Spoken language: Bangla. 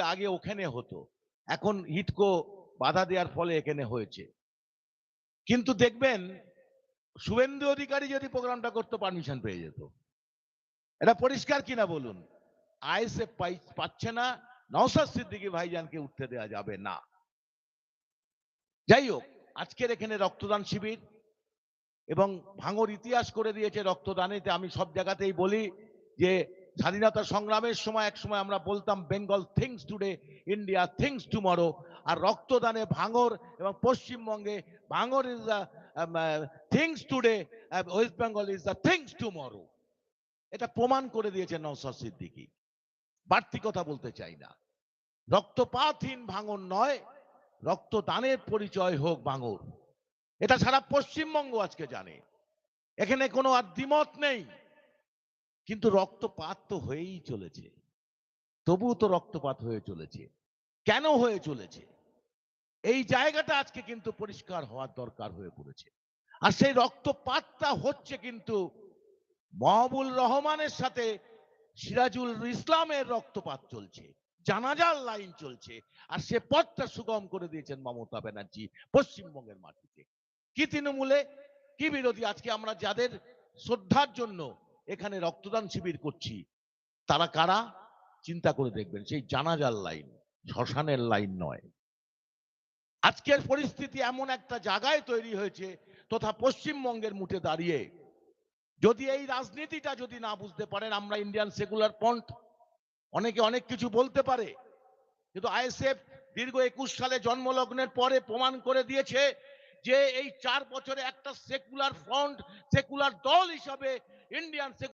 আগে ওখানে হতো। এখন হিটকো বাধা দেওয়ার ফলে এখানে হয়েছে। কিন্তু দেখবেন, শুভেন্দু অধিকারী যদি প্রোগ্রামটা করতে পারমিশন পেয়ে যেত। এটা পরিষ্কার কিনা বলুন? আইএসএফ পাচ্ছে না নওসাদ সিদ্দিকী ভাইজানকে উঠতে দেওয়া যাবে না। যাই হোক, আজকের এখানে রক্তদান শিবির এবং ভাঙর ইতিহাস করে দিয়েছে রক্তদানেতে আমি সব জায়গাতেই বলি যে স্বাধীনতা সংগ্রামের সময় এক সময় আমরা বলতাম Bengal thinks today India thinks tomorrow আর রক্তদানে ভাঙর এবং পশ্চিমবঙ্গে Bhangar is the thinks today West Bengal is the thinks tomorrow এটা প্রমাণ করে দিয়েছে নওসাদ সিদ্দিকি। বাড়তি কথা বলতে চাই না। রক্তপাতহীন ভাঙর নয়, রক্তদানের পরিচয় হোক ভাঙর। এটা সারা পশ্চিমবঙ্গ আজকে জানে। এখানে কোনো আর দ্বিমত নেই। কিন্তু রক্তপাত তো হয়েই চলেছে। তবুও তো রক্তপাত হয়ে চলেছে। কেন হয়ে চলেছে? এই জায়গাটা আজকে কিন্তু পরিষ্কার হওয়ার দরকার হয়ে পড়েছে। আর সেই রক্তপাতটা হচ্ছে কিন্তু মহবুল রহমানের সাথে সিরাজুল ইসলামের রক্তপাত চলছে। জানাজার লাইন চলছে। আর সে পথটা সুগম করে দিয়েছেন মমতা ব্যানার্জি পশ্চিমবঙ্গের মাটিতে। কি তৃণমূলে? কি বিরোধী? আজকে আমরা যাদের শ্রদ্ধার জন্য এখানে রক্তদান শিবির করছি। তারা কারা? চিন্তা করে দেখবেন, সেই জানাজার লাইন, শ্মশানের লাইন নয়। আজকের পরিস্থিতি এমন একটা জায়গায় তৈরি হয়েছে তথা পশ্চিমবঙ্গের মুঠে দাঁড়িয়ে। যদি এই রাজনীতিটা যদি না বুঝতে পারেন, আমরা ইন্ডিয়ান সেকুলার পন্থ অনেকে অনেক কিছু বলতে পারে। কিন্তু আইএসএফ দীর্ঘ একুশ সালে জন্মলগ্নের পরে প্রমাণ করে দিয়েছে যে এই চার বছরে একটা সেকুলার ফ্রন্ট সেকুলার দল হিসাবে ইন্ডিয়ান